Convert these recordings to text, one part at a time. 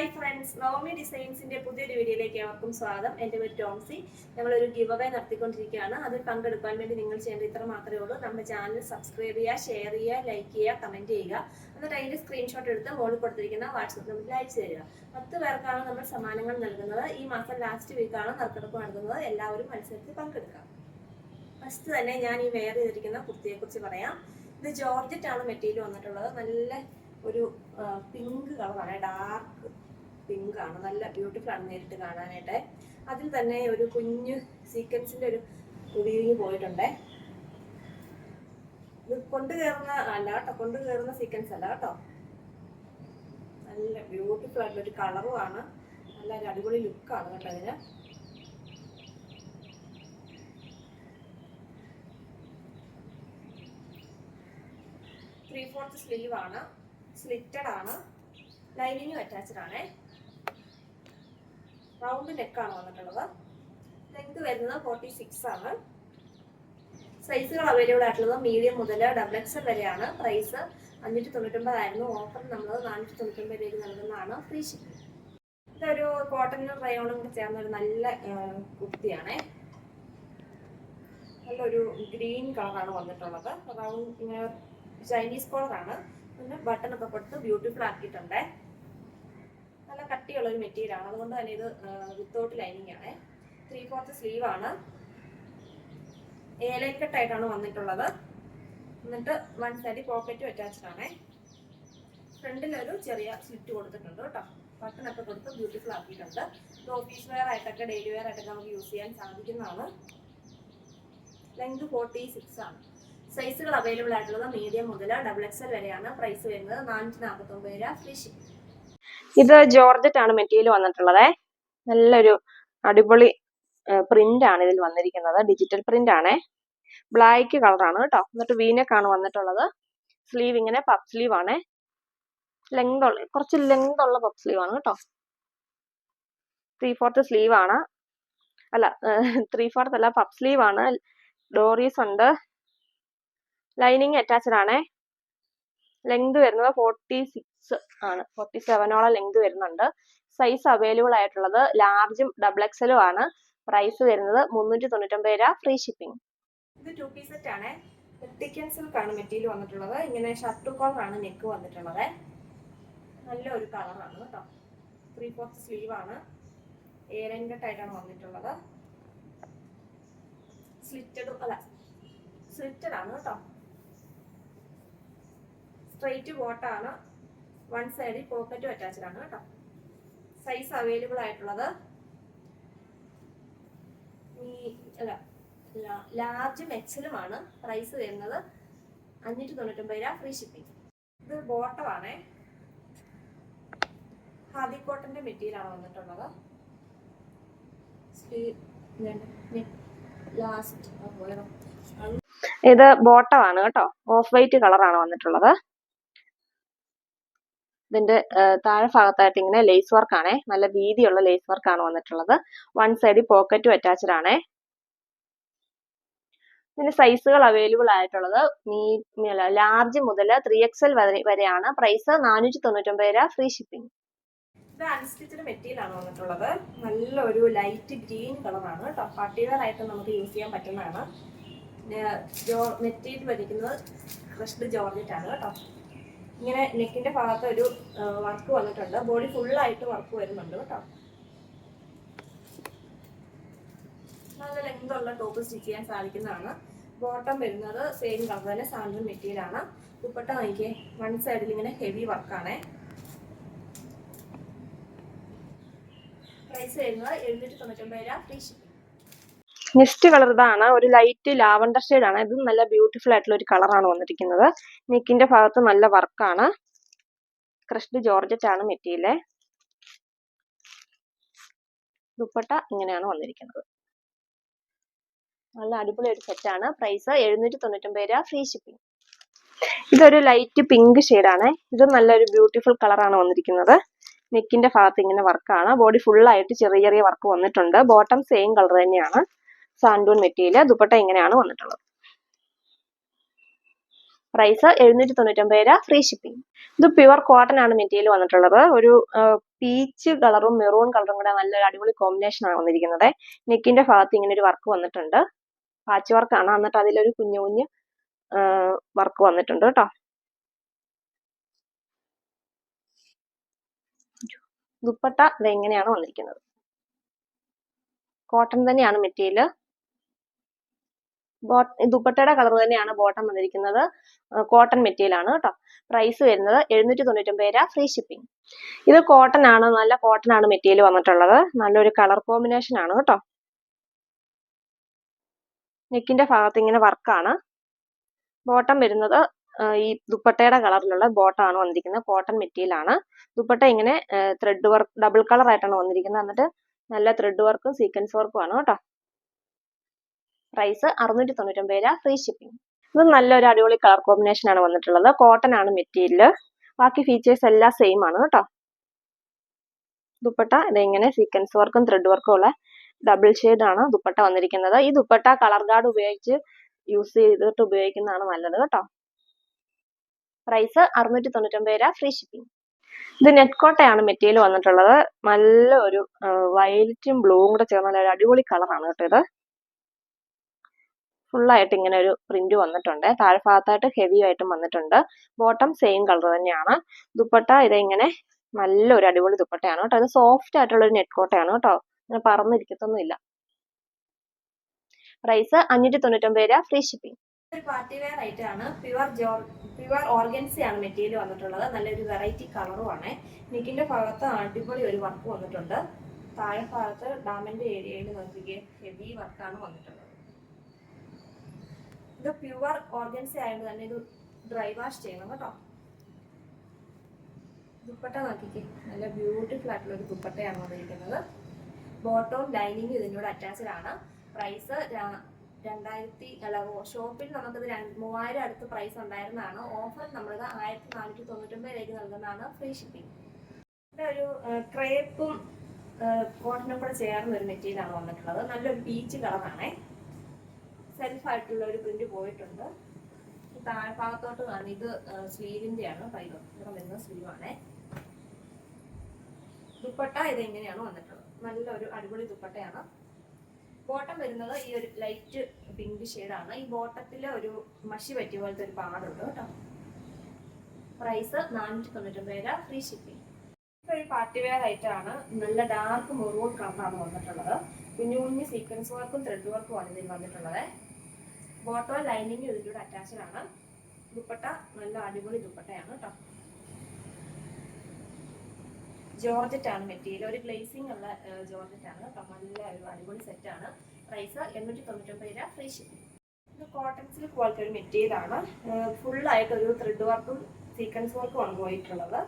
Hi friends Naomi ഡിസൈൻസിന്റെ പുതിയൊരു വീഡിയോയിലേക്ക് ഏവർക്കും സ്വാഗതം. എന്റെ പേര് ടോംസി. ഞങ്ങളൊരു ഗിവ് അവേ നടത്തിക്കൊണ്ടിരിക്കുകയാണ്. അതിൽ പങ്കെടുക്കാൻ വേണ്ടി നിങ്ങൾ ചെയ്യേണ്ട ഇത്ര മാത്രമേ ഉള്ളൂ. നമ്മുടെ ചാനൽ സബ്സ്ക്രൈബ് ചെയ്യുക ഷെയർ ചെയ്യുക ലൈക്ക് ചെയ്യുക കമന്റ് ചെയ്യുക. എന്നിട്ട് അതിന്റെ സ്ക്രീൻഷോട്ട് എടുത്ത് മുകളിൽ കൊടുത്തിരിക്കുന്ന വാട്സപ്പ് നമ്പറിൽ അയച്ചു തരിക. പത്ത് പേർക്കാണ് നമ്മൾ സമ്മാനങ്ങൾ നൽകുന്നത്. ഈ മാസം ലാസ്റ്റ് വീക്കാണ് നറുക്കെടുപ്പ് നടത്തുന്നത്. എല്ലാവരും മത്സരത്തിൽ പങ്കെടുക്കാം. ഫസ്റ്റ് തന്നെ ഞാൻ ഈ വെയർ ചെയ്തിരിക്കുന്ന കുർത്തിയെ കുറിച്ച് പറയാം. ഇത് ജോർജറ്റ് ആണ് മെറ്റീരിയൽ വന്നിട്ടുള്ളത്. നല്ല ഒരു പിങ്ക് കളറാണ് ഡാർക്ക് പിങ്ക് ആണ്. നല്ല ബ്യൂട്ടിഫുൾ ആണ് നേരിട്ട് കാണാനായിട്ട്. അതിൽ തന്നെ ഒരു കുഞ്ഞു സീക്വൻസിന്റെ ഒരു വീവിങ് പോയിട്ടുണ്ട്. ഇത് കൊണ്ട് കയറുന്ന അല്ല കേട്ടോ കൊണ്ട് കയറുന്ന സീക്വൻസ് അല്ല കേട്ടോ. നല്ല ബ്യൂട്ടിഫുൾ ആയിട്ടുള്ള ഒരു കളറുമാണ് നല്ല ഒരു അടിപൊളി ലുക്കാണ് കേട്ടോ ഇതിന്. ത്രീ ഫോർത്ത് സ്ലീവ് ആണ്. സ്ലിറ്റഡ് ആണ്. ലൈനിങ്ങും അറ്റാച്ച്ഡ് ആണ്. റൗണ്ട് നെക്ക് ആണ് വന്നിട്ടുള്ളത്. ലെങ്ത് വരുന്നത് ഫോർട്ടി സിക്സ് ആണ് സൈസുകൾ അവൈലബിൾ ആയിട്ടുള്ളത് മീഡിയം മുതൽ ഡബിൾ എക്സൽ വരെയാണ്. പ്രൈസ് അഞ്ഞൂറ്റി തൊണ്ണൂറ്റൊമ്പതായിരുന്നു ഓഫർ നമ്മൾ നാനൂറ്റി തൊണ്ണൂറ്റൊമ്പതിലേക്ക് നൽകുന്നതാണ്. ഫ്രീ ഷിപ്പിംഗ് ഇതൊരു കോട്ടനും റയോണും കൂടി ചേർന്ന ഒരു നല്ല കുർത്തിയാണേ. നല്ലൊരു ഗ്രീൻ കളറാണ് വന്നിട്ടുള്ളത്. റൗണ്ട് ഇങ്ങനെ ചൈനീസ് കോളറാണ് പിന്നെ ബട്ടൺ ഒക്കെ കൊടുത്ത് ബ്യൂട്ടിഫുൾ ആക്കിയിട്ടുണ്ട്. നല്ല കട്ടിയുള്ള ഒരു മെറ്റീരിയൽ ആണ്. അതുകൊണ്ട് തന്നെ ഇത് വിത്തൗട്ട് ലൈനിങ് ആണ്. ത്രീ ഫോർത്ത് സ്ലീവ് ആണ്. ഏലൈൻ കട്ടായിട്ടാണ് വന്നിട്ടുള്ളത്. എന്നിട്ട് വൺ സൈഡ് പോക്കറ്റും അറ്റാച്ച്ഡ് ആണ്. ഫ്രണ്ടിലൊരു ചെറിയ സ്ലിറ്റ് കൊടുത്തിട്ടുണ്ട് കേട്ടോ. ബട്ടണൊക്കെ കൊടുത്ത് ബ്യൂട്ടിഫുൾ ആക്കിയിട്ടുണ്ട്. ഇത് ഓഫീസ് വെയർ ആയിട്ടൊക്കെ ഡെയിലി വെയർ ആയിട്ടൊക്കെ നമുക്ക് യൂസ് ചെയ്യാൻ സാധിക്കുന്നതാണ്. ലെങ്ത് ഫോർട്ടി സിക്സ് ആണ് സൈസുകൾ അവൈലബിൾ ആയിട്ടുള്ളത് മീഡിയം മുതൽ ഡബിൾ എക്സൽ വരെയാണ് പ്രൈസ് വരുന്നത്. നാനൂറ്റി നാൽപ്പത്തൊമ്പത് രൂപ ഫ്രീ ഷിപ്പിംഗ് ഇത് ജോർജറ്റ് ആണ് മെറ്റീരിയൽ വന്നിട്ടുള്ളത്. നല്ലൊരു അടിപൊളി പ്രിന്റ് ആണ് ഇതിൽ വന്നിരിക്കുന്നത്. ഡിജിറ്റൽ പ്രിന്റ് ആണ് ബ്ലാക്ക് കളറാണ് കേട്ടോ. എന്നിട്ട് വീനക്ക് ആണ് വന്നിട്ടുള്ളത്. സ്ലീവ് ഇങ്ങനെ പഫ് സ്ലീവ് ആണ് ലെങ്ത് ഉള്ള കുറച്ച് ലെങ്ത് ഉള്ള പഫ് സ്ലീവ് ആണ് കേട്ടോ. ത്രീ ഫോർത്ത് സ്ലീവ് ആണ് അല്ല ത്രീ ഫോർത്ത് അല്ല പഫ് സ്ലീവ് ആണ് ഡോറീസ് ഉണ്ട്. ലൈനിങ് അറ്റാച്ച്ഡ് ആണ് ലെങ്ത് വരുന്നത് ഫോർട്ടി സിക്സ് ആണ്. ഫോർട്ടി സെവനോളം ലെങ്ത് വരുന്നുണ്ട്. സൈസ് അവൈലബിൾ ആയിട്ടുള്ളത് ലാർജും ഡബിൾ എക്സലും ആണ്. പ്രൈസ് വരുന്നത് മുന്നൂറ്റി തൊണ്ണൂറ്റൊമ്പത് രൂപ ഫ്രീ ഷിപ്പിംഗ് ഇത് ടു പീസ് സെറ്റ് ആണ്. വെട്ടിക്കൻ സിൽക്ക് ആണ് മെറ്റീരിയൽ വന്നിട്ടുള്ളത്. ഇങ്ങനെ ഷർട്ട് കോളർ ആണ് നെക്ക് വന്നിട്ടുള്ളത്. നല്ല ഒരു കളറാണ് കേട്ടോ. ത്രീ ഫോർത്ത് സ്ലീവ് ആണ്. ഏരന്റെ ടൈറ്റാണ് വന്നിട്ടുള്ളത്. സ്ലിറ്റഡ് അല്ല സ്ലിറ്റഡ് ആണ് കേട്ടോ. സ്ട്രെയിറ്റ് ബോട്ടാണ് വൺ സൈഡിൽ പോക്കറ്റും അറ്റാച്ച്ഡ് ആണ് കേട്ടോ. സൈസ് അവൈലബിൾ ആയിട്ടുള്ളത്. ഈ അല്ല ലാർജും എക്സലുമാണ് പ്രൈസ് വരുന്നത്. അഞ്ഞൂറ്റി തൊണ്ണൂറ്റൊമ്പത് രൂപ ഫ്രീ ഷിപ്പിംഗ് ഇത് ബോട്ടമാണേ ഹാദി കോട്ടന്റെ മെറ്റീരിയൽ ആണ് വന്നിട്ടുള്ളത്. ലാസ്റ്റ് ഇത് ബോട്ടമാണ് കേട്ടോ. ഓഫ് വൈറ്റ് കളറാണ് വന്നിട്ടുള്ളത്. ഇതിന്റെ താഴെ ഭാഗത്തായിട്ട് ഇങ്ങനെ ലേസ് വർക്ക് ആണേ. നല്ല വീതിയുള്ള ലേസ് വർക്ക് ആണ് വന്നിട്ടുള്ളത്. വൺ സൈഡിൽ പോക്കറ്റും അറ്റാച്ച്ഡ് ആണേ. ഇതിന്റെ സൈസുകൾ അവൈലബിൾ ആയിട്ടുള്ളത് ലാർജ് മുതൽ ത്രീ എൽ വരെയാണ്. പ്രൈസ് നാനൂറ്റി തൊണ്ണൂറ്റൊമ്പത് രൂപ ഫ്രീ ഷിപ്പിംഗ് ഇത് അൺസ്റ്റിച്ചഡ് മെറ്റീരിയൽ ആണ് വന്നിട്ടുള്ളത്. നല്ല ഒരു ലൈറ്റ് ഗ്രീൻ കളറാണ് കേട്ടോ ആയിട്ട് നമുക്ക് യൂസ് ചെയ്യാൻ പറ്റുന്നതാണ്. മെറ്റീരിയൽ വരയ്ക്കുന്നത് ക്രഷ്ഡ് ജോർജറ്റ് ആണ് കേട്ടോ. ഇങ്ങനെ നെക്കിന്റെ ഭാഗത്ത് ഒരു വർക്ക് വന്നിട്ടുണ്ട്. ബോഡി ഫുള്ളായിട്ട് വർക്ക് വരുന്നുണ്ട് കേട്ടോ. നല്ല ലെങ്ത് ഉള്ള ടോപ്പ് സ്റ്റിച്ച് ചെയ്യാൻ സാധിക്കുന്നതാണ്. ബോട്ടം വരുന്നത് സെയിം കളർ തന്നെ സാൻഡൽ മെറ്റീരിയൽ ആണ്. ദുപ്പട്ട നോക്കിയേ വൺ സൈഡിൽ ഇങ്ങനെ ഹെവി വർക്കാണേ പ്രൈസ് വരുന്നത് എഴുന്നൂറ്റി തൊണ്ണൂറ്റൊമ്പത് രൂപ. ഫ്രീ ഷിപ്പിംഗ് നെക്സ്റ്റ് കളർ ഇതാണ് ഒരു ലൈറ്റ് ലാവണ്ടർ ഷെയ്ഡ് ആണ്. ഇതും നല്ല ബ്യൂട്ടിഫുൾ ആയിട്ടുള്ള ഒരു കളറാണ് വന്നിരിക്കുന്നത്. നെക്കിന്റെ ഭാഗത്ത് നല്ല വർക്കാണ് ക്രഷ്ഡ് ജോർജറ്റ് ആണ് മെറ്റീരിയൽ ദുപ്പട്ട ഇങ്ങനെയാണ് വന്നിരിക്കുന്നത്. നല്ല അടിപൊളി ഒരു സെറ്റാണ് പ്രൈസ് എഴുന്നൂറ്റി തൊണ്ണൂറ്റൊമ്പത് രൂപ ഫ്രീ ഷിപ്പിംഗ് ഇതൊരു ലൈറ്റ് പിങ്ക് ആണ്. ഇത് നല്ലൊരു ബ്യൂട്ടിഫുൾ കളറാണ് വന്നിരിക്കുന്നത്. നെക്കിന്റെ ഭാഗത്ത് ഇങ്ങനെ വർക്കാണ് ബോഡി ഫുൾ ആയിട്ട് ചെറിയ ചെറിയ വർക്ക് വന്നിട്ടുണ്ട്. ബോട്ടം സെയിം കളർ തന്നെയാണ്. സാൻഡൂൺ മെറ്റീരിയൽ ദുപ്പട്ട ഇങ്ങനെയാണ് വന്നിട്ടുള്ളത്. പ്രൈസ് എഴുന്നൂറ്റി തൊണ്ണൂറ്റൊമ്പത് രൂപ ഫ്രീ ഷിപ്പിംഗ് ഇത് പ്യുവർ കോട്ടൺ ആണ് മെറ്റീരിയൽ വന്നിട്ടുള്ളത്. ഒരു പീച്ച് കളറും മെറൂൺ കളറും കൂടെ നല്ലൊരു അടിപൊളി കോമ്പിനേഷൻ ആണ് വന്നിരിക്കുന്നത്. നെക്കിന്റെ ഭാഗത്ത് ഇങ്ങനെ ഒരു വർക്ക് വന്നിട്ടുണ്ട് പാച്ച് വർക്കാണ് എന്നിട്ട് അതിലൊരു കുഞ്ഞു കുഞ്ഞു വർക്ക് വന്നിട്ടുണ്ട് കേട്ടോ. ദുപ്പട്ട ഇത് എങ്ങനെയാണ് വന്നിരിക്കുന്നത്. കോട്ടൺ തന്നെയാണ് മെറ്റീരിയൽ ദുപ്പട്ടയുടെ കളർ തന്നെയാണ് ബോട്ടം വന്നിരിക്കുന്നത്. കോട്ടൺ മെറ്റീരിയൽ ആണ് കേട്ടോ പ്രൈസ് വരുന്നത് എഴുന്നൂറ്റി തൊണ്ണൂറ്റൊമ്പത് രൂപ ഫ്രീ ഷിപ്പിംഗ് ഇത് കോട്ടൺ ആണ് നല്ല കോട്ടൺ ആണ് മെറ്റീരിയൽ വന്നിട്ടുള്ളത്. നല്ലൊരു കളർ കോമ്പിനേഷൻ ആണ് കേട്ടോ നെക്കിന്റെ ഭാഗത്ത് ഇങ്ങനെ വർക്കാണ് ബോട്ടം വരുന്നത് ഈ ദുപ്പട്ടയുടെ കളറിലുള്ള ബോട്ടം ആണ് വന്നിരിക്കുന്നത്. കോട്ടൺ മെറ്റീരിയൽ ആണ്. ദുപ്പട്ട ഇങ്ങനെ ത്രെഡ് വർക്ക് ഡബിൾ കളർ ആയിട്ടാണ് വന്നിരിക്കുന്നത്. എന്നിട്ട് നല്ല ത്രെഡ് വർക്കും സീക്വൻസ് വർക്കും ആണ് കേട്ടോ പ്രൈസ് അറുന്നൂറ്റി തൊണ്ണൂറ്റൊമ്പത് രൂപ ഫ്രീ ഷിപ്പിംഗ് ഇത് നല്ലൊരു അടിപൊളി കളർ കോമ്പിനേഷൻ ആണ് വന്നിട്ടുള്ളത്. കോട്ടൺ ആണ് മെറ്റീരിയൽ ബാക്കി ഫീച്ചേഴ്സ് എല്ലാം സെയിം ആണ് കേട്ടോ. ദുപ്പട്ട ഇതിങ്ങനെ സീക്വൻസ് വർക്കും ത്രെഡ് വർക്കും ഉള്ള ഡബിൾ ഷെയ്ഡ് ആണ് ദുപ്പട്ട വന്നിരിക്കുന്നത്. ഈ ദുപ്പട്ട കളർ ഗാർഡ് ഉപയോഗിച്ച് യൂസ് ചെയ്തിട്ട് ഉപയോഗിക്കുന്നതാണ് നല്ലത് കേട്ടോ. പ്രൈസ് അറുന്നൂറ്റി തൊണ്ണൂറ്റൊമ്പത് രൂപ ഫ്രീ ഷിപ്പിംഗ് ഇത് നെറ്റ് കോട്ടയാണ് മെറ്റീരിയൽ വന്നിട്ടുള്ളത്. നല്ല ഒരു വയലറ്റും ബ്ലൂവും കൂടെ ചേർന്ന നല്ല ഒരു അടിപൊളി കളറാണ് കേട്ടോ ഇത്. ഫുള്ളായിട്ട് ഇങ്ങനെ ഒരു പ്രിന്റ് വന്നിട്ടുണ്ട്. താഴെ ഭാഗത്തായിട്ട് ഹെവി ആയിട്ടും വന്നിട്ടുണ്ട്. ബോട്ടം സെയിം കളർ തന്നെയാണ്. ദുപ്പട്ട ഇതെങ്ങനെ നല്ലൊരു അടിപൊളി ദുപ്പട്ടയാണ് കേട്ടോ. ഇത് സോഫ്റ്റ് ആയിട്ടുള്ള ഒരു നെറ്റ് കോട്ടയാണ് കേട്ടോ. ഇങ്ങനെ പറന്നിരിക്കത്തൊന്നുമില്ല പ്രൈസ് അഞ്ഞൂറ്റി തൊണ്ണൂറ്റൊമ്പത് രൂപ ഫ്രീ ഷിപ്പിംഗ് ഒരു പാർട്ടി വെയർ പ്യുവർ ജോർ പ്യുവർ ഓർഗൻസി ആണ് മെറ്റീരിയൽ വന്നിട്ടുള്ളത്. നല്ലൊരു വെറൈറ്റി കളറും ആണ്. നെക്കിന്റെ ഭാഗത്ത് അടിപൊളി ഒരു വർക്ക് വന്നിട്ടുണ്ട്. താഴെ ഭാഗത്ത് ഡാമിന്റെ ഏരിയയിൽ നോക്കിക്കേ ഹെവി വർക്കാണ് വന്നിട്ടുള്ളത്. ഇത് പ്യുവർ ഓർഗൻസി ആയതുകൊണ്ട് തന്നെ ഇത് ഡ്രൈ വാഷ് ചെയ്യണം കേട്ടോ. ദുപ്പട്ട നോക്കിക്കേ. നല്ല ബ്യൂട്ടിഫുൾ ആയിട്ടുള്ള ഒരു ദുപ്പട്ടയാണ് വന്നിരിക്കുന്നത്. ബോട്ടവും ലൈനിങ് ഇതിനോട് അറ്റാച്ച്ഡ് ആണ്. പ്രൈസ് രണ്ടായിരത്തി അല്ല ഷോപ്പിൽ നമുക്കിത് മൂവായിരം അടുത്ത് പ്രൈസ് ഉണ്ടായിരുന്നതാണ്. ഓഫർ നമ്മളിത് ആയിരത്തി നാനൂറ്റി തൊണ്ണൂറ്റൊമ്പതിലേക്ക് നൽകുന്നതാണ് ഫ്രീ ഷിപ്പിംഗ് ഇവിടെ ഒരു ക്രേപ്പും കോട്ടനും കൂടെ ചേർന്ന് ഒരു മെറ്റീരിയലാണ് വന്നിട്ടുള്ളത്. നല്ലൊരു പീച്ച് കളറാണേ സെൽഫ് ആയിട്ടുള്ള ഒരു പ്രിന്റ് പോയിട്ടുണ്ട്. താഴെ താഴ്ഭാഗത്തോട്ട് കാണുന്നത് ഇത് സ്ലീവിന്റെ ആണ് പൈവ ഇവിടെ വരുന്ന സ്ലീവാണേ. ദുപ്പട്ട ഇത് എങ്ങനെയാണ് വന്നിട്ടുള്ളത്. നല്ലൊരു അടിപൊളി ദുപ്പട്ടയാണ്. ബോട്ടം വരുന്നത് ഈ ഒരു ലൈറ്റ് പിങ്ക് ആണ് ഈ ബോട്ടത്തിൽ ഒരു മഷി പറ്റിയ പോലത്തെ ഒരു പാടുണ്ട് കേട്ടോ. പ്രൈസ് നാനൂറ്റി തൊണ്ണൂറ്റൊമ്പത് രൂപ. Free shipping. ഒരു പാർട്ടി വെയർ ആണ് നല്ല ഡാർക്ക് മെറൂൺ കളറാണ് വന്നിട്ടുള്ളത്. കുഞ്ഞു കുഞ്ഞു സീക്വൻസ് വർക്കും ത്രെഡ് വർക്കും ആണ് ഇതിൽ വന്നിട്ടുള്ളത്. ബോട്ടോ ലൈനിങ് ഇതിന്റെ അറ്റാച്ച്ഡ് ആണ്. ദുപ്പട്ട നല്ല അടിപൊളി ദുപ്പട്ടയാണ് കേട്ടോ ജോർജറ്റ് ആണ് മെറ്റീരിയൽ ഒരു ഗ്ലേസിംഗ് ഉള്ള ജോർജറ്റ് ആണ്. കേട്ടോ നല്ല ഒരു അടിപൊളി സെറ്റ് ആണ്. പ്രൈസ് എണ്ണൂറ്റി തൊണ്ണൂറ്റൊമ്പത് രൂപ ഫ്രീ ഷിപ്പിംഗ് ഇത് കോട്ടൺ സിൽക്ക് പോലത്തെ ഒരു മെറ്റീരിയൽ ആണ്. ഫുൾ ആയിട്ട് ഒരു ത്രെഡ് വർക്കും സീക്വൻസ് വർക്കും ആണ് പോയിട്ടുള്ളത്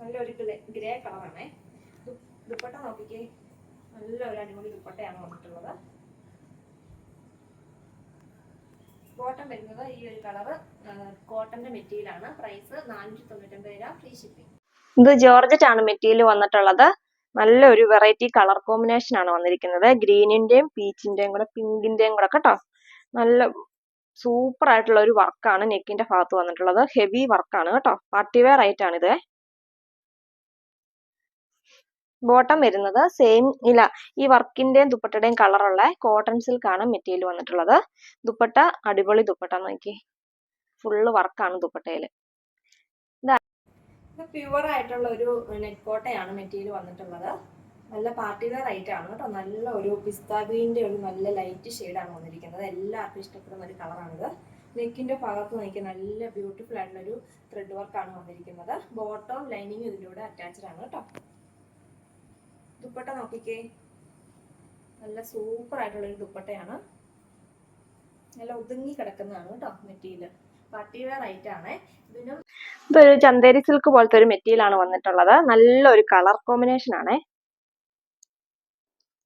നല്ലൊരു ഗ്രേ കളറാണേ. ദുപ്പട്ട നോക്കിക്കേ. നല്ല ഒരു അടിപൊളി ദുപ്പട്ടയാണ് വന്നിട്ടുള്ളത്. ബോട്ടം വരുന്നത് ഈ ഒരു കളർ കോട്ടന്റെ മെറ്റീരിയലാണ്. പ്രൈസ് നാനൂറ്റി തൊണ്ണൂറ്റൊമ്പത് രൂപ ഫ്രീ ഷിപ്പിംഗ് ഇത് ജോർജറ്റ് ആണ് മെറ്റീരിയൽ വന്നിട്ടുള്ളത്. നല്ലൊരു വെറൈറ്റി കളർ കോമ്പിനേഷൻ ആണ് വന്നിരിക്കുന്നത്. ഗ്രീനിന്റെയും പീച്ചിന്റെയും കൂടെ പിങ്കിന്റെയും കൂടെ കേട്ടോ നല്ല സൂപ്പർ ആയിട്ടുള്ള ഒരു വർക്കാണ് നെക്കിന്റെ ഭാഗത്ത് വന്നിട്ടുള്ളത്. ഹെവി വർക്കാണ് കേട്ടോ. പാർട്ടി വെയർ ആയിട്ടാണ് ഇത്. ബോട്ടം വരുന്നത് സെയിം ഇല്ല ഈ വർക്കിന്റെയും ദുപ്പട്ടയുടെയും കളറുള്ള കോട്ടൺ സിൽക്ക് ആണ് മെറ്റീരിയൽ വന്നിട്ടുള്ളത്. ദുപ്പട്ട അടിപൊളി ദുപ്പട്ട നോക്കി. ഫുള്ള് വർക്കാണ് ദുപ്പട്ടയിൽ. പ്യുവർ ആയിട്ടുള്ള ഒരു നെറ്റ് കോട്ടയാണ് മെറ്റീരിയൽ വന്നിട്ടുള്ളത്. നല്ല പാർട്ടി വെയർ ഐറ്റം ആണ് കേട്ടോ. നല്ല ഒരു പിസ്ത ഒരു നല്ല ലൈറ്റ് ഷെയ്ഡാണ് വന്നിരിക്കുന്നത്. എല്ലാവർക്കും ഇഷ്ടപ്പെടുന്ന ഒരു കളറാണിത് നെക്കിന്റെ ഭാഗത്ത് നോക്കി നല്ല ബ്യൂട്ടിഫുൾ ആയിട്ടുള്ള ഒരു ത്രെഡ് വർക്കാണ് വന്നിരിക്കുന്നത്. ബോട്ടം ലൈനിങ് ഇതിലൂടെ അറ്റാച്ച്ഡ് ആണ് കേട്ടോ. ദുപ്പട്ട നോക്കിക്കേ. നല്ല സൂപ്പർ ആയിട്ടുള്ള ഒരു ദുപ്പട്ടയാണ്. നല്ല ഒതുങ്ങി കിടക്കുന്നതാണ് കേട്ടോ മെറ്റീരിയൽ പാർട്ടി വെയർ ആണ്. ഇതിനും ഇതൊരു ചന്തേരി സിൽക്ക് പോലത്തെ ഒരു മെറ്റീരിയൽ ആണ് വന്നിട്ടുള്ളത്. നല്ലൊരു കളർ കോമ്പിനേഷൻ ആണേ.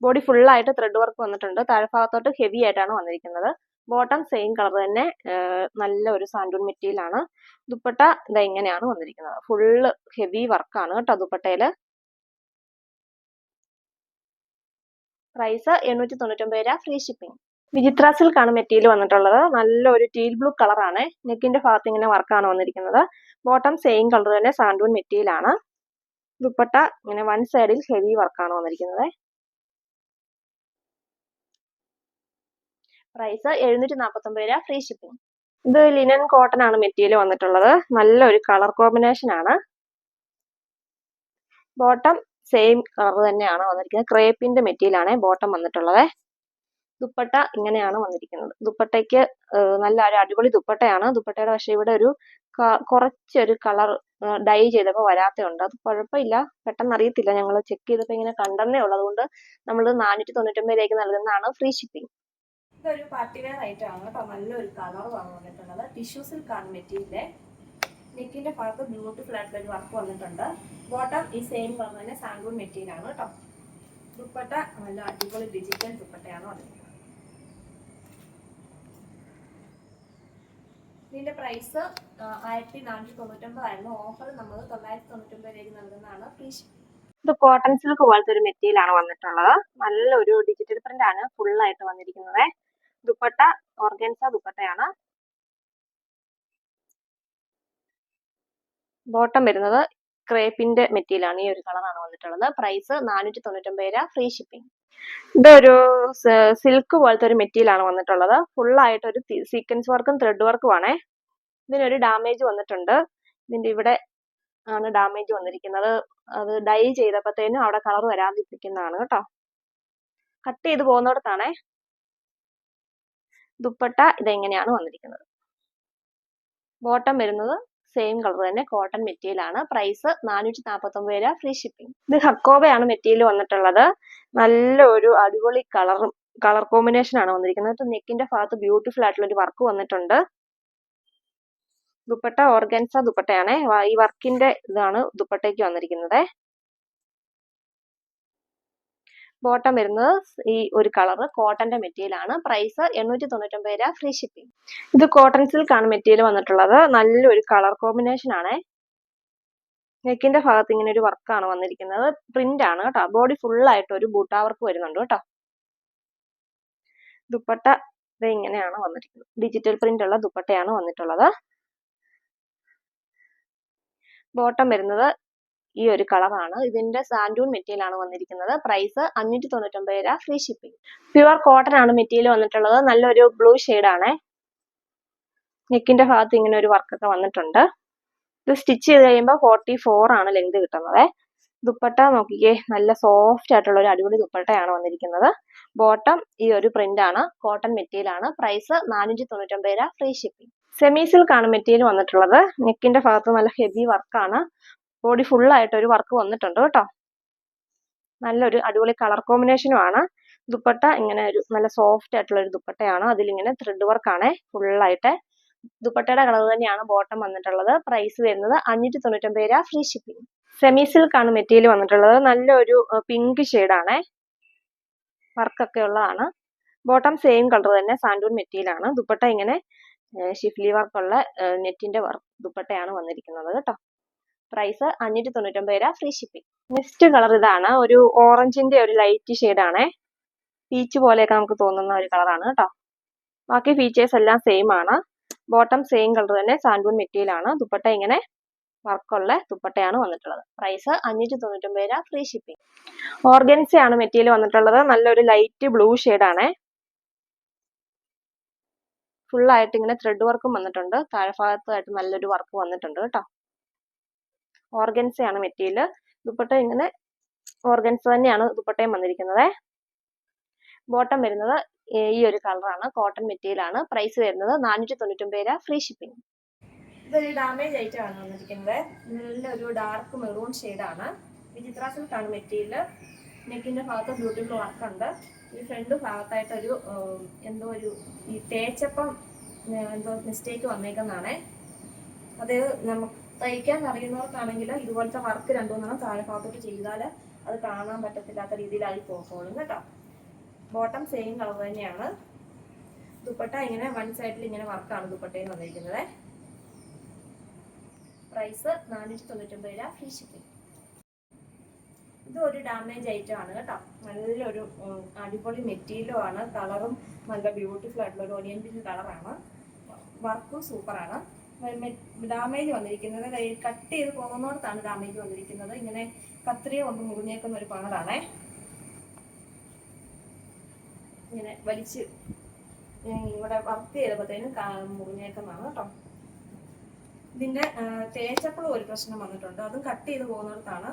ബോഡി ഫുൾ ആയിട്ട് ത്രെഡ് വർക്ക് വന്നിട്ടുണ്ട്. താഴ്ഭാഗത്തോട്ട് ഹെവി ആയിട്ടാണ് വന്നിരിക്കുന്നത്. ബോട്ടം സെയിം കളർ തന്നെ നല്ല ഒരു സാൻഡൂൺ മെറ്റീരിയൽ ആണ് ദുപ്പട്ട ഇതാ വന്നിരിക്കുന്നത്. ഫുള്ള് ഹെവി വർക്കാണ് കേട്ടോ ദുപ്പട്ടയിൽ പ്രൈസ് എണ്ണൂറ്റി തൊണ്ണൂറ്റൊമ്പത് രൂപ ഫ്രീ ഷിപ്പിംഗ് വിചിത്ര സിൽക്ക് ആണ് മെറ്റീരിയൽ വന്നിട്ടുള്ളത്. നല്ലൊരു ടീൽ ബ്ലൂ കളറാണ് നെക്കിന്റെ ഭാഗത്ത് ഇങ്ങനെ വർക്കാണ് വന്നിരിക്കുന്നത്. ബോട്ടം സെയിം കളർ തന്നെ സാൻഡൂൺ മെറ്റീരിയൽ ആണ്. ദുപ്പട്ട ഇങ്ങനെ വൺ സൈഡിൽ ഹെവി വർക്കാണ് വന്നിരിക്കുന്നത്. പ്രൈസ് എഴുന്നൂറ്റി നാൽപ്പത്തൊമ്പത് രൂപ ഫ്രീ ഷിപ്പിംഗ് ഇത് ലിനൻ കോട്ടൺ ആണ് മെറ്റീരിയൽ വന്നിട്ടുള്ളത്. നല്ലൊരു കളർ കോമ്പിനേഷൻ ആണ്. ബോട്ടം സെയിം കളർ തന്നെയാണ് വന്നിരിക്കുന്നത്. ക്രേപ്പിന്റെ മെറ്റീരിയൽ ആണ് ബോട്ടം വന്നിട്ടുള്ളത്. ദുപ്പട്ട ഇങ്ങനെയാണ് വന്നിരിക്കുന്നത്. ദുപ്പട്ടയ്ക്ക് നല്ല ഒരു അടിപൊളി ദുപ്പട്ടയാണ്. ദുപ്പട്ടയുടെ പക്ഷേ ഇവിടെ ഒരു കുറച്ചൊരു കളർ ഡൈ ചെയ്തപ്പോൾ വരാത്തതുണ്ട്. അത് കുഴപ്പമില്ല. പെട്ടെന്ന് അറിയത്തില്ല ഞങ്ങൾ ചെക്ക് ചെയ്തപ്പോൾ ഇങ്ങനെ കണ്ടെന്നേ ഉള്ളത് കൊണ്ട് നമ്മൾ നാനൂറ്റി തൊണ്ണൂറ്റൊമ്പതിലേക്ക് നൽകുന്നതാണ് ഫ്രീ ഷിപ്പിംഗ് ഇതൊരു പാർട്ടി വെയർ ഐറ്റം ആണ് കേട്ടോ. നല്ലൊരു കളർ വന്നിട്ടുള്ളത്. ടിഷ്യൂ സിൽക്കാണ് മെറ്റീരിയൽ നെക്കിന്റെ ഭാഗത്ത് ബ്യൂട്ടിഫുൾ ആയിട്ടുള്ള ഒരു വർക്ക് വന്നിട്ടുണ്ട്. ബോട്ടം ഈ സെയിം വന്നു തന്നെ സാങ്കൂൺ മെറ്റീരിയൽ ആണ് കേട്ടോ. ദുപ്പട്ട നല്ല അടിപൊളി ഡിജിറ്റൽ ദുപ്പട്ടയാണ് വന്നിരിക്കുന്നത് ഇതിന്റെ പ്രൈസ് ആയിരത്തി നാനൂറ്റി തൊണ്ണൂറ്റൊമ്പതായിരുന്നു ഓഫർ നമ്മൾ തൊള്ളായിരത്തി തൊണ്ണൂറ്റൊമ്പതിലേക്ക് നൽകുന്നതാണ്. ഫ്രീ ഇത് കോട്ടൺ സിൽക്ക് പോലത്തെ ഒരു മെറ്റീരിയൽ ആണ് വന്നിട്ടുള്ളത്. നല്ലൊരു ഡിജിറ്റൽ പ്രിന്റ് ആണ് ഫുൾ ആയിട്ട് വന്നിരിക്കുന്നത്. ദുപ്പട്ട ഓർഗൻസ ദുപ്പട്ടയാണ്. ബോട്ടം വരുന്നത് ക്രേപ്പിന്റെ മെറ്റീരിയലാണ്. ഈ ഒരു കളറാണ് വന്നിട്ടുള്ളത്. പ്രൈസ് നാനൂറ്റി തൊണ്ണൂറ്റൊമ്പത് രൂപ ഫ്രീ ഷിപ്പിംഗ് ഇതൊരു സിൽക്ക് പോലത്തെ ഒരു മെറ്റീരിയൽ ആണ് വന്നിട്ടുള്ളത്. ഫുൾ ആയിട്ട് ഒരു സീക്വൻസ് വർക്കും ത്രെഡ് വർക്കും ആണേ. ഇതിനൊരു ഡാമേജ് വന്നിട്ടുണ്ട്. ഇതിന്റെ ഇവിടെ ആണ് ഡാമേജ് വന്നിരിക്കുന്നത്. അത് ഡൈ ചെയ്തപ്പോഴത്തേനും അവിടെ കളർ വരാതിരിക്കുന്നതാണ് കേട്ടോ. കട്ട് ചെയ്ത് പോകുന്നിടത്താണേ. ദുപ്പട്ട ഇതെങ്ങനെയാണ് വന്നിരിക്കുന്നത്? ബോട്ടം വരുന്നത് സെയിം കളർ തന്നെ കോട്ടൺ മെറ്റീരിയൽ ആണ്. പ്രൈസ് നാനൂറ്റി നാൽപ്പത്തി ഒമ്പത് രൂപ ഫ്രീ ഷിപ്പിംഗ് ഇത് ഹക്കോബയാണ് മെറ്റീരിയൽ വന്നിട്ടുള്ളത്. നല്ല ഒരു അടിപൊളി കളറും കളർ കോമ്പിനേഷൻ ആണ് വന്നിരിക്കുന്നത്. നെക്കിന്റെ ഭാഗത്ത് ബ്യൂട്ടിഫുൾ ആയിട്ടുള്ള ഒരു വർക്ക് വന്നിട്ടുണ്ട്. ദുപ്പട്ട ഓർഗൻസ ദുപ്പട്ടയാണ്. ഈ വർക്കിന്റെ ഇതാണ് ദുപ്പട്ടയ്ക്ക് വന്നിരിക്കുന്നത്. ബോട്ടം വരുന്നത് ഈ ഒരു കളർ കോട്ടന്റെ മെറ്റീരിയൽ ആണ്. പ്രൈസ് എണ്ണൂറ്റി തൊണ്ണൂറ്റൊമ്പത് രൂപ ഫ്രീ ഷിപ്പിംഗ് ഇത് കോട്ടൺ സിൽക്ക് ആണ് മെറ്റീരിയൽ വന്നിട്ടുള്ളത്. നല്ലൊരു കളർ കോമ്പിനേഷൻ ആണേ. നെക്കിന്റെ ഭാഗത്ത് ഇങ്ങനെ ഒരു വർക്കാണ് വന്നിരിക്കുന്നത്. പ്രിന്റ് ആണ് കേട്ടോ. ബോഡി ഫുൾ ആയിട്ട് ഒരു ബൂട്ടാ വർക്ക് വരുന്നുണ്ട് കേട്ടോ. ദുപ്പട്ട ഇങ്ങനെയാണ് വന്നിരിക്കുന്നത്. ഡിജിറ്റൽ പ്രിന്റ് ഉള്ള ദുപ്പട്ടയാണ് വന്നിട്ടുള്ളത്. ബോട്ടം വരുന്നത് ഈ ഒരു കളറാണ് ഇതിന്റെ സാൻഡൂൺ മെറ്റീരിയൽ ആണ് വന്നിരിക്കുന്നത്. പ്രൈസ് അഞ്ഞൂറ്റി തൊണ്ണൂറ്റൊമ്പത് രൂപ ഫ്രീ ഷിപ്പിംഗ് പ്യുവർ കോട്ടൺ ആണ് മെറ്റീരിയൽ വന്നിട്ടുള്ളത്. നല്ലൊരു ബ്ലൂ ആണ്. നെക്കിന്റെ ഭാഗത്ത് ഇങ്ങനെ ഒരു വർക്കൊക്കെ വന്നിട്ടുണ്ട്. ഇത് സ്റ്റിച്ച് ചെയ്ത് കഴിയുമ്പോൾ ഫോർട്ടി ഫോർ ആണ് ലെങ്ത് കിട്ടുന്നത്. ദുപ്പട്ട നോക്കിക്കേ നല്ല സോഫ്റ്റ് ആയിട്ടുള്ള ഒരു അടിപൊളി ദുപ്പട്ടയാണ് വന്നിരിക്കുന്നത്. ബോട്ടം ഈ ഒരു പ്രിന്റ് ആണ്. കോട്ടൺ മെറ്റീരിയൽ ആണ്. പ്രൈസ് നാനൂറ്റി തൊണ്ണൂറ്റൊമ്പത് രൂപ ഫ്രീ ഷിപ്പിംഗ് സെമി സിൽക്ക് ആണ് മെറ്റീരിയൽ വന്നിട്ടുള്ളത്. നെക്കിന്റെ ഭാഗത്ത് നല്ല ഹെവി വർക്കാണ് ബോഡി ഫുൾ ആയിട്ട് ഒരു വർക്ക് വന്നിട്ടുണ്ട് കേട്ടോ. നല്ലൊരു അടിപൊളി കളർ കോമ്പിനേഷനും ആണ്. ദുപ്പട്ട ഇങ്ങനെ ഒരു നല്ല സോഫ്റ്റ് ആയിട്ടുള്ള ഒരു ദുപ്പട്ടയാണ്. അതിലിങ്ങനെ ത്രെഡ് വർക്കാണ് ആയിട്ട്. ദുപ്പട്ടയുടെ കളർ തന്നെയാണ് ബോട്ടം വന്നിട്ടുള്ളത്. പ്രൈസ് വരുന്നത് അഞ്ഞൂറ്റി തൊണ്ണൂറ്റൊമ്പത് രൂപ ഫ്രീ ഷിപ്പിംഗ് സെമി സിൽക്ക് ആണ് മെറ്റീരിയൽ വന്നിട്ടുള്ളത്. നല്ലൊരു പിങ്ക് ഷെയ്ഡാണ് വർക്കൊക്കെ ഉള്ളതാണ്. ബോട്ടം സെയിം കളർ തന്നെ സാൻഡൂൺ മെറ്റീരിയലാണ് ദുപ്പട്ട ഇങ്ങനെ ഷിഫ്ലി വർക്കുള്ള നെറ്റിന്റെ വർക്ക് ദുപ്പട്ടയാണ് വന്നിരിക്കുന്നത് കേട്ടോ. പ്രൈസ് അഞ്ഞൂറ്റി തൊണ്ണൂറ്റൊമ്പത് രൂപ ഫ്രീ ഷിപ്പിംഗ് നെക്സ്റ്റ് കളർ ഇതാണ്. ഒരു ഓറഞ്ചിന്റെ ഒരു ലൈറ്റ് ഷെയ്ഡാണേ പീച്ച് പോലെയൊക്കെ നമുക്ക് തോന്നുന്ന ഒരു കളറാണ് കേട്ടോ. ബാക്കി ഫീച്ചേഴ്സ് എല്ലാം സെയിം ആണ്. ബോട്ടം സെയിം കളർ തന്നെ സാൻഡൂൺ മെറ്റീരിയൽ ആണ്. ദുപ്പട്ട ഇങ്ങനെ വർക്കുള്ള ദുപ്പട്ടയാണ് വന്നിട്ടുള്ളത്. പ്രൈസ് അഞ്ഞൂറ്റി തൊണ്ണൂറ്റൊമ്പത് രൂപ ഫ്രീ ഷിപ്പിംഗ് ഓർഗൻസയാണ് മെറ്റീരിയൽ വന്നിട്ടുള്ളത്. നല്ലൊരു ലൈറ്റ് ബ്ലൂ ആണ്. ഫുൾ ആയിട്ട് ഇങ്ങനെ ത്രെഡ് വർക്കും വന്നിട്ടുണ്ട്. താഴെ ഭാഗത്തായിട്ട് നല്ലൊരു വർക്ക് വന്നിട്ടുണ്ട് കേട്ടോ. ഓർഗൻസ ആണ് മെറ്റീരിയൽ ദുപ്പട്ട ഇങ്ങനെ ഓർഗൻസ തന്നെയാണ് ദുപ്പട്ടയും വന്നിരിക്കുന്നത്. ബോട്ടം വരുന്നത് ഈ ഒരു കളറാണ് കോട്ടൺ മെറ്റീരിയൽ ആണ്. പ്രൈസ് വരുന്നത് നാനൂറ്റി തൊണ്ണൂറ്റൊമ്പത് രൂപ ഫ്രീ ഷിപ്പിംഗ് ഇതൊരു ഡാമേജ് ഐറ്റം ആണ് വന്നിരിക്കുന്നത്. നല്ലൊരു ഡാർക്ക് മെറൂൺ ആണ്. വിചിത്ര സിൽക്കാണ് മെറ്റീരിയൽ നെക്കിന്റെ ഭാഗത്ത് ബ്യൂട്ടിഫുൾ വർക്ക് ഉണ്ട്. ഈ ഫ്രണ്ട് ഭാഗത്തായിട്ടൊരു എന്തോ ഒരു ഈ തേച്ചപ്പം എന്തോ മിസ്റ്റേക്ക് വന്നേക്കുന്നതാണേ. അത് നമുക്ക് തയ്ക്കാൻ അറിയുന്നവർക്കാണെങ്കിൽ ഇതുപോലത്തെ വർക്ക് രണ്ടുമൂന്നെണ്ണം താഴെ ഭാഗത്തോട്ട് ചെയ്താൽ അത് കാണാൻ പറ്റത്തില്ലാത്ത രീതിയിലായി പോകോളും കേട്ടോ. ബോട്ടം സെയിം കളർ തന്നെയാണ്. ദുപ്പട്ട ഇങ്ങനെ വൺ സൈഡിൽ ഇങ്ങനെ വർക്കാണ് ദുപ്പട്ടയിൽ വന്നിരിക്കുന്നത്. പ്രൈസ് നാനൂറ്റി തൊണ്ണൂറ്റൊമ്പത് രൂപ ഫ്രീ ഇത് ഒരു ഡാമേജ് ഐറ്റം ആണ് കേട്ടോ. നല്ലൊരു അടിപൊളി മെറ്റീരിയലും ആണ്. കളറും നല്ല ബ്യൂട്ടിഫുൾ ആയിട്ടുള്ള ഒരു ഒനിയൻ പിങ്ക് കളറാണ് വർക്കും സൂപ്പറാണ് ഡാമേജ് വന്നിരിക്കുന്നത്. കട്ട് ചെയ്ത് പോകുന്നോടത്താണ് ഡാമേജ് വന്നിരിക്കുന്നത്. ഇങ്ങനെ കത്രിയ കൊണ്ട് മുറിഞ്ഞേക്കുന്ന ഒരു പാടാണേ. ഇങ്ങനെ വലിച്ച് ഇവിടെ വർക്ക് ചെയ്തപ്പോഴത്തേനും മുറിഞ്ഞേക്കുന്നതാണ് കേട്ടോ. ഇതിന്റെ തേച്ചപ്പോഴും ഒരു പ്രശ്നം വന്നിട്ടുണ്ട്. അതും കട്ട് ചെയ്ത് പോകുന്നിടത്താണ്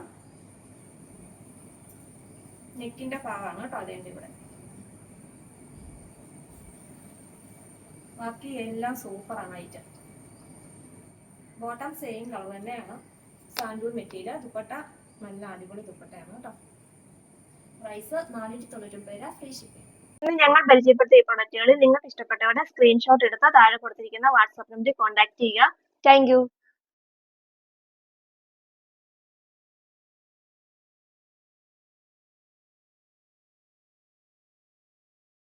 നെക്കിന്റെ ഭാഗമാണ് കേട്ടോ അതേണ്ട ഇവിടെ. ബാക്കി എല്ലാം സൂപ്പറാണ് ഐറ്റം. ബോട്ടം സെയിം കളർ തന്നെയാണ്. സാൻഡൂൺ മെറ്റീരിയൽ ദുപ്പട്ട നല്ല അടിപൊളി ദുപ്പട്ടയാണ് കേട്ടോ. പ്രൈസ് നാനൂറ്റി തൊണ്ണൂറ്റൊമ്പത് രൂപ ഫ്രീ ഷിപ്പിംഗ് ഇന്ന് ഞങ്ങൾ പരിചയപ്പെടുത്തിയ പ്രൊഡക്റ്റുകളിൽ നിങ്ങൾക്ക് ഇഷ്ടപ്പെട്ടവരുടെ സ്ക്രീൻഷോട്ട് എടുത്ത് താഴെ കൊടുത്തിരിക്കുന്ന വാട്സാപ്പ് നമ്പറിൽ കോൺടാക്ട് ചെയ്യുക. താങ്ക്